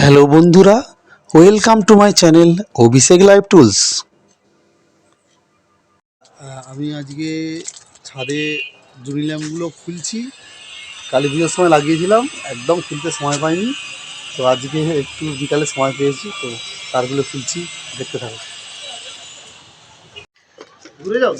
Hello বন্ধুরা। Welcome to my channel Abhishek live tools আমি আজকে ছাদে জুনি ল্যাম্পগুলো খুলছি। কালী পুজোর সময় লাগিয়েছিলাম, একদম খুলতে সময় পাইনি। তো আজকে একটু বিকালে সময় পেয়েছি, তো তারগুলো খুলছি, দেখতে থাকো। ঘুরে যাও।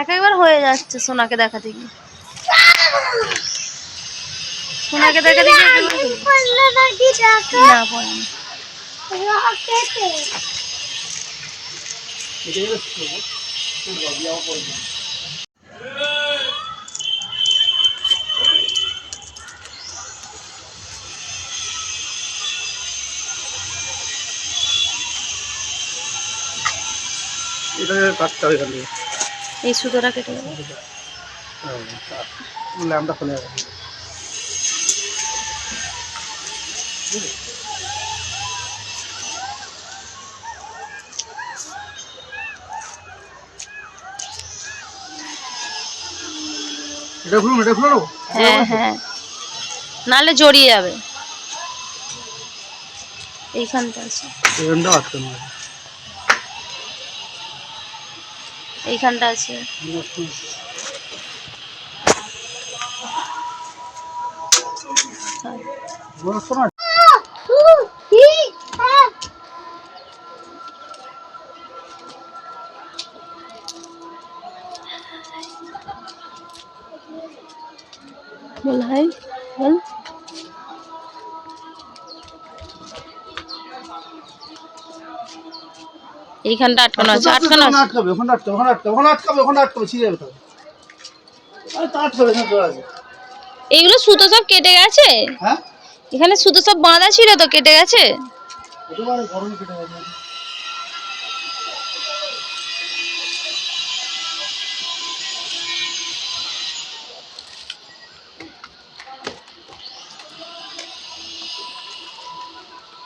এক একবার হয়ে যাচ্ছে সোনাকে দেখাতে গিয়ে। সোনাকে দেখাতে গিয়ে একেবারে না পড়ে না। কাটতে হবে এই সুতোটা কেটে ল্যাম্পটা খুলে যাবে এটা খুলুন এটা খুলে হ্যাঁ হ্যাঁ। নালে জড়িয়ে যাবে। এইখানটা আছে। আটকানো এইখানটা আছে। বল হাই বল। এইখানটা আটকানো আছে আটকানো আছে। আটকাবে ওখানে আটকাবে ওখানে আটকাবে ওখানে আটকাবে ওখানে আটকাবে ছিঁড়ে যাবে আরে তা আটকাবে এখানে জোর আছে। এইগুলো সুতো সব কেটে গেছে? হ্যাঁ? এখানে সুতো সব বাঁধা ছিল তো কেটে গেছে? পারে কেটে গেছে।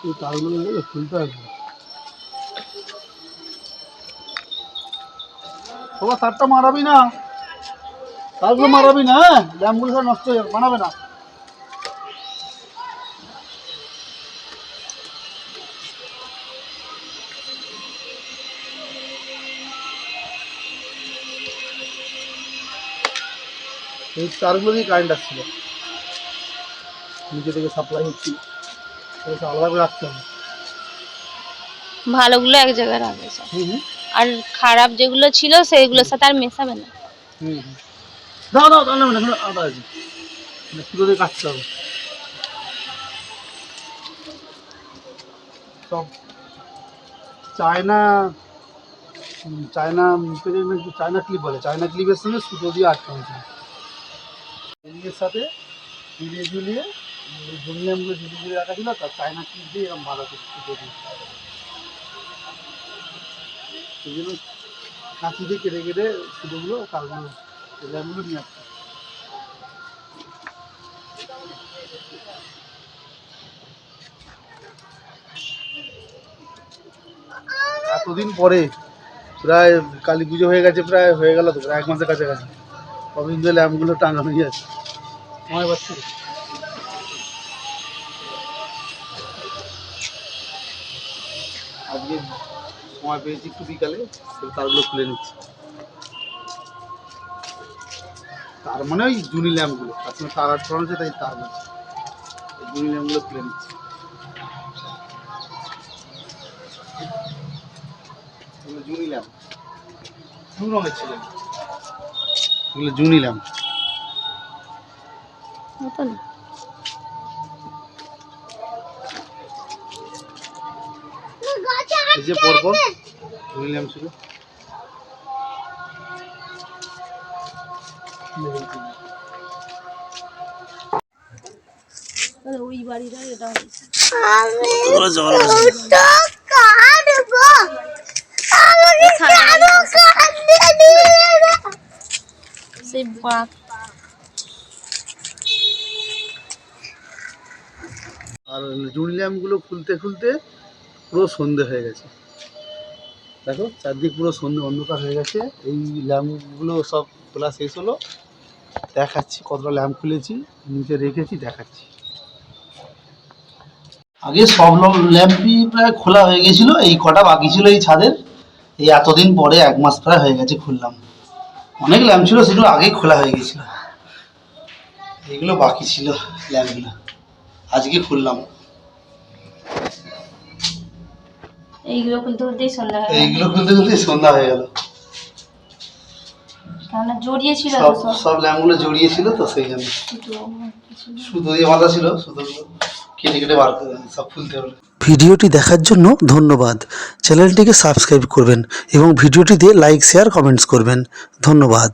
এই তারগুলো খুলতে বাবা তারটা মারাবি না? তারগুলো মারাবি না হ্যাঁ? ল্যাম্পগুলো সব নষ্ট হয়ে যাবে মানাবে না। এই তারগুলো দিয়ে কারেন্ট আসছিল। নিচে থেকে সাপ্লাই হচ্ছিল আলাদা করে রাখতে হবে। ভালোগুলো এক জায়গায় রাখবে হুম হুম। আর খারাপ যেগুলো ছিল সেগুলোর সাথে আর মেশাবে না। হুম দিয়ে কাটতে হবে? সব চায়না চায়না চায়না ক্লিপ বলে। চায়না ক্লিপের সঙ্গে সুতো দিয়ে সাথে ঝুলিয়ে ঝুলিয়ে রাখা ছিল তার চায়না ক্লিপ দিয়ে এরকম ছিল সুতো দিয়ে। সেই জন্য কাঁচি দিয়ে কেটে কেটে সুতোগুলো কালগুলো ল্যাম্পগুলো নিয়ে আসছে। এতদিন পরে প্রায় কালী পুজো হয়ে গেছে প্রায় হয়ে গেল তো প্রায় এক মাসের কাছাকাছি। কদিন ধরে ল্যাম্পগুলো টাঙানো আছে সময় পাচ্ছি আজকে সময় পেয়েছি একটু বিকালে তারগুলো খুলে নিচ্ছি। তার মানে ওই জুনি ল্যাম্পগুলো সঙ্গে তার আট হচ্ছে তাই তার বলছি। জুনি ল্যাম্পগুলো খুলে নিচ্ছি। জুনি ল্যাম্প। এগুলো জুনি ল্যাম্প। এই যে পরপর। জুনি ল্যাম্প ছিল ওই বাড়িটা এটা সেই বাঘ। আর খুলতে খুলতে পুরো সন্ধে হয়ে গেছে। দেখো, চারদিক পুরো সন্ধে, অন্ধকার হয়ে গেছে। এই ল্যাম্পগুলো সব খোলা শেষ হলো। দেখাচ্ছি কতটা ল্যাম্প খুলেছি, নিচে রেখেছি, দেখাচ্ছি। আগে সব ল্যাম্পই প্রায় খোলা হয়ে গেছিল, এই কটা বাকি ছিল এই ছাদের। এই এতদিন পরে এক মাস প্রায় হয়ে গেছে খুললাম। অনেক ল্যাম্প ছিল, সেগুলো আগেই খোলা হয়ে গেছিল। এইগুলো বাকি ছিল ল্যাম্পগুলো। আজকে খুললাম। এইগুলো খুলতে খুলতেই সন্ধ্যা হয়ে এইগুলো খুলতে সন্ধ্যা হয়ে গেল। কেননা জড়িয়ে ছিল সব সব। সব ল্যাম্পগুলো জড়িয়ে ছিল তো সেই জন্য। সুতো দিয়ে বাঁধা ছিল সুতোগুলো কেটে কেটে বার করে সব খুলতে হলো। ভিডিওটি দেখার জন্য ধন্যবাদ। চ্যানেলটিকে সাবস্ক্রাইব করবেন এবং ভিডিওটিতে লাইক শেয়ার কমেন্টস করবেন। ধন্যবাদ।